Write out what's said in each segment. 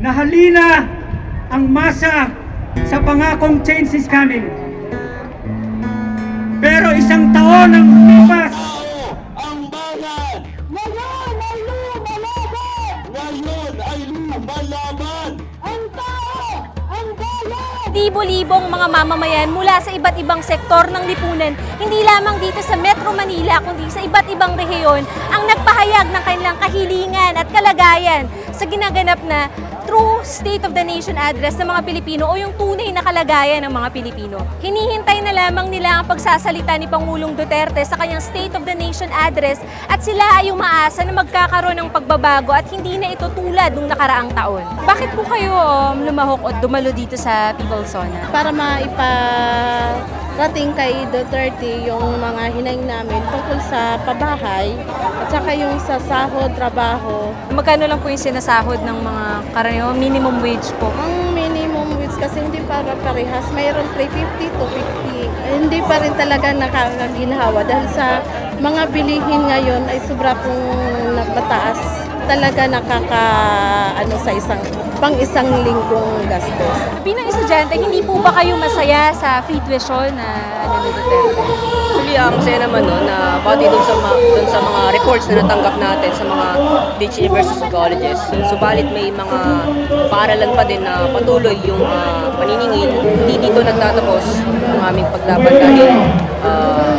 na halina ang masa sa pangakong change is coming. Pero isang taon ang lumipas, ang bayan! Ngayon ay lumalaban! Ngayon ay lumalaban! Ang tao! Ang bayan! Libo-libong mga mamamayan mula sa iba't ibang sektor ng lipunan, hindi lamang dito sa Metro Manila, kundi sa iba't ibang rehiyon, ang nagpahayag ng kanilang kahilingan at kalagayan sa ginaganap na true State of the Nation address ng mga Pilipino o yung tunay na kalagayan ng mga Pilipino. Hinihintay na lamang nila ang pagsasalita ni Pangulong Duterte sa kanyang State of the Nation address at sila ay umaasa na magkakaroon ng pagbabago at hindi na ito tulad nung nakaraang taon. Bakit po kayo um, lumahok o dumalo dito sa People's Zona? para maiparating kay Duterte yung mga hinaing namin tungkol sa pabahay at saka yung sa sahod, trabaho. Magkano lang po yung sinasahod ng mga karaniwang minimum wage po? Ang minimum wage kasi hindi para parehas, mayroon 350 to 50. Eh, hindi pa rin talaga nakakaginhawa dahil sa mga bilihin ngayon ay sobra pong nagmataas. Talaga nakaka ano sa isang pang isang linggong gastos. Bilang estudyante, hindi po ba kayo masaya sa free tuition na ano ni Duterte? Actually, ang masaya naman no, na pati dun sa, dun sa mga reports na natanggap natin sa mga teach universities and colleges. Subalit may mga paaralan pa din na patuloy yung ah, paniningil. Hindi dito nagtatapos ang aming paglaban dahil ah,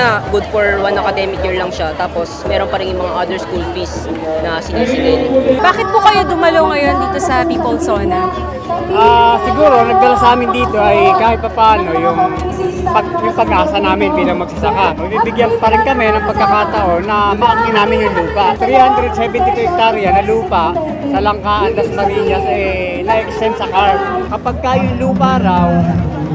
una, good for one academic year lang siya. Tapos meron pa rin yung mga other school fees na sinisingil. Bakit po kayo dumalo ngayon dito sa People's Zona? Ah, siguro nagdala sa amin dito ay kahit papaano yung pag yung pag-asa namin bilang magsasaka. Magbibigyan pa rin kami ng pagkakataon na maangkin namin yung lupa. 372 hektarya na lupa sa Langkaan, Das Marinas eh na-extend sa CARP. Kapag ka yung lupa raw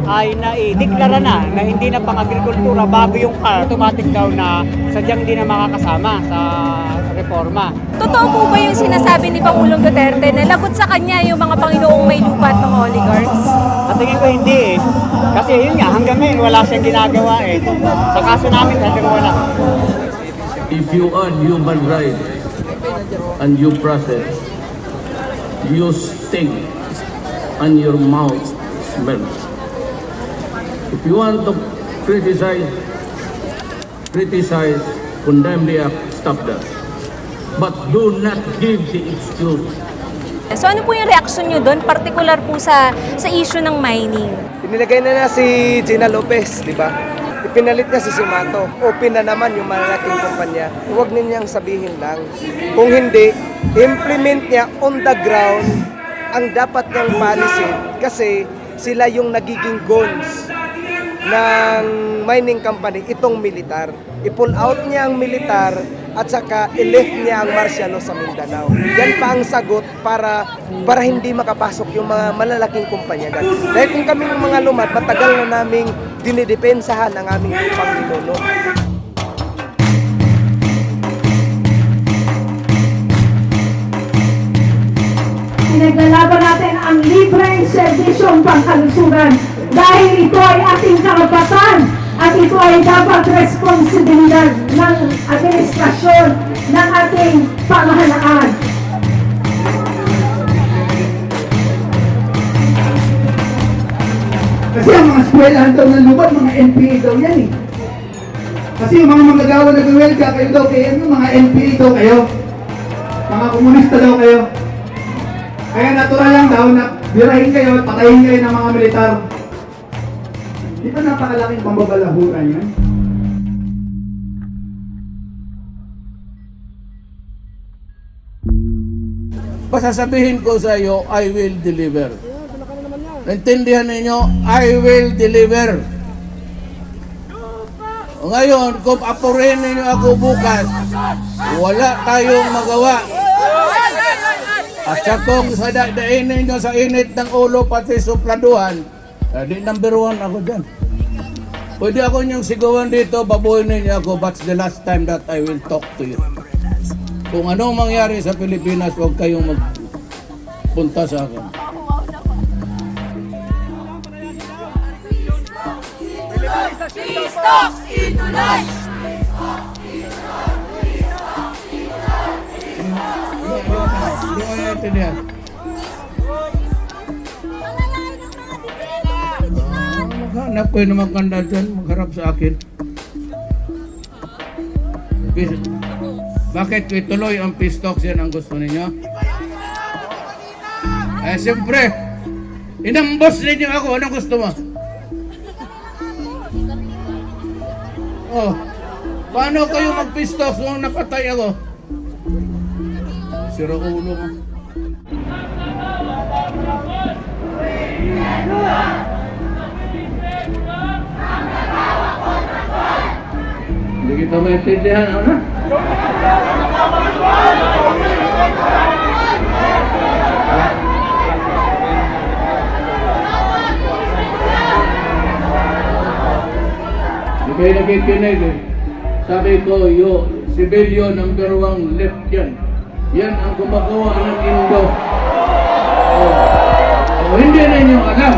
ay naideklara na na hindi na pang agrikultura bago yung CARP, automatic daw na sadyang hindi na makakasama sa reforma. Totoo po ba yung sinasabi ni Pangulong Duterte na lagot sa kanya yung mga Panginoong may lupa at mga oligarchs? At tingin ko hindi eh. Kasi yun nga, hanggang ngayon wala siyang ginagawa eh. Sa kaso namin, talagang wala. if you earn human rights and you process, you stink and your mouth smells. If you want to criticize, criticize, condemn the act, stop that. But do not give the excuse So ano po yung reaction nyo doon, particular po sa sa issue ng mining? Inilagay na na si Gina Lopez, di ba? Ipinalit niya si Simato. Open na naman yung malalaking kumpanya. Huwag ninyang sabihin lang. Kung hindi, implement niya on the ground ang dapat niyang policy kasi sila yung nagiging goons ng mining company, itong militar. I-pull out niya ang militar at saka i-lift niya ang martial law sa Mindanao. Yan pa ang sagot para para hindi makapasok yung mga malalaking kumpanya dyan. Dahil kung kami mga lumad, matagal na naming dinidepensahan ang aming lupang ninuno. Pinaglalaban natin ang libreng serbisyong pangkalusugan dahil ito ay ating karapatan at ito ay dapat responsibilidad ng administrasyon ng ating pamahalaan. Kasi ang mga eskwelahan daw ng lubat, mga NPA daw yan eh. Kasi yung mga manggagawa na gawelga, kayo daw, yung mga NPA daw kayo. Mga komunista daw kayo. Kaya natural lang daw na birahin kayo at patayin kayo ng mga militar. Di ba napakalaking pambabalahuran yan? Pasasabihin ko sa iyo, I will deliver. Naintindihan ninyo, I will deliver. Ngayon, kung apurin ninyo ako bukas, wala tayong magawa. At sa kung sadadain ninyo sa init ng ulo pati supladuhan, di number one ako dyan. Pwede ako niyong sigawan dito, babuhin ninyo ako, but the last time that I will talk to you. Kung anong mangyari sa Pilipinas, huwag kayong magpunta sa akin. Hindi mo naiintindihan. Hanap ko yung maganda dyan, magharap sa akin. Bakit ituloy ang pistox yan ang gusto ninyo? Eh, siyempre, inambos ninyo ako. Anong gusto mo? Oh, paano kayo mag-pistox nung napatay ako? Sira ulo mo. Hindi kita maintindihan, ano? Hindi kayo nakikinig eh. Sabi ko, yo, sibilyo number one left yan. Yan ang gumagawa ng Indo. Oh. Oh, hindi na inyo alam.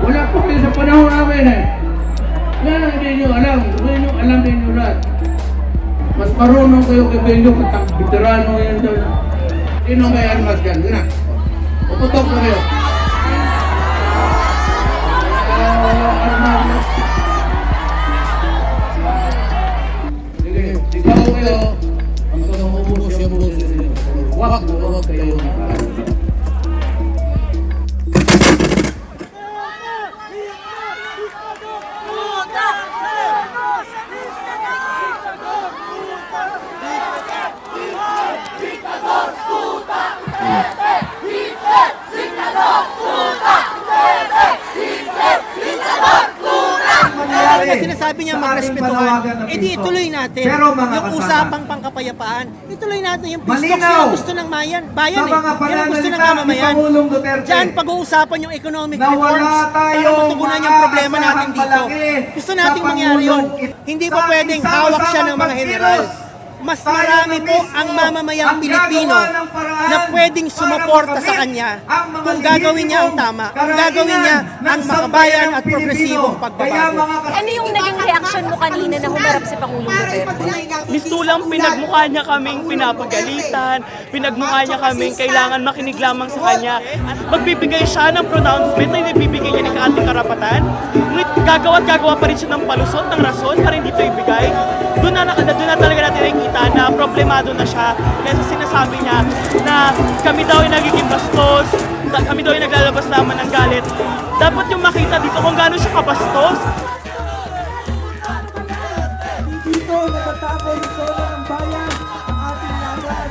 Wala pa kayo sa panahon namin eh. Yan ang hindi nyo alam. Hindi nyo alam din nyo lahat. Mas marunong kayo kay Bello katang veterano yan doon. Sino may armas dyan? Yun na. Uputok na kayo. Ah. Sige, sigaw kayo. Hanggang maubos yung boses ninyo. Wag, wag kayo. Na sinasabi niya magrespetuhan, edi ituloy natin. Pero mga yung usapang pangkapayapaan, ituloy natin yung Malinaw! yung gusto ng mayan, bayan eh. Yan ang gusto ng mamamayan. Diyan pag-uusapan yung economic reforms para matugunan yung problema natin dito. Gusto nating mangyari yun. Hindi pa pwedeng hawak siya ng mga general. Mas marami po ang mamamayang ang Pilipino na pwedeng sumuporta sa kanya kung gagawin niya ang tama, kung gagawin niya ng ang makabayan at progresibong pagbabago. Ano yung naging reaksyon mo kanina na humarap si Pangulong Duterte? Mistulang pinagmukha niya kaming pinapagalitan, pinagmukha niya kaming kailangan makinig lamang sa kanya. Magbibigay siya ng pronouncement na ibibigay niya ng ating karapatan. Ngunit gagawa at gagawa pa rin siya ng palusot, ng rason para hindi ito ibigay. Na, doon na talaga natin nakikita na problemado na siya. Kaya sinasabi niya na kami daw ay nagiging bastos, kami daw ay naglalabas naman ng galit. Dapat yung makita dito kung gaano siya kabastos.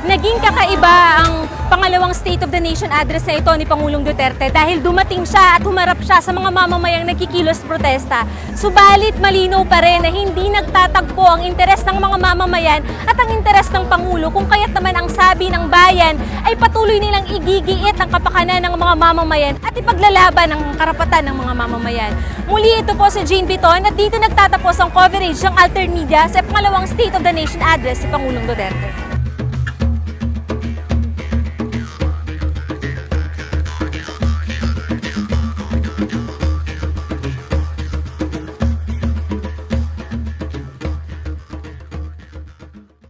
Naging kakaiba ang pangalawang State of the Nation address na ito ni Pangulong Duterte dahil dumating siya at humarap siya sa mga mamamayang nagkikilos protesta. Subalit malinaw pa rin na hindi nagtatagpo ang interes ng mga mamamayan at ang interes ng Pangulo kung kaya't naman ang sabi ng bayan ay patuloy nilang igigiit ang kapakanan ng mga mamamayan at ipaglalaban ang karapatan ng mga mamamayan. Muli ito po si Jane Biton at dito nagtatapos ang coverage ng Alter Media sa pangalawang State of the Nation address si Pangulong Duterte.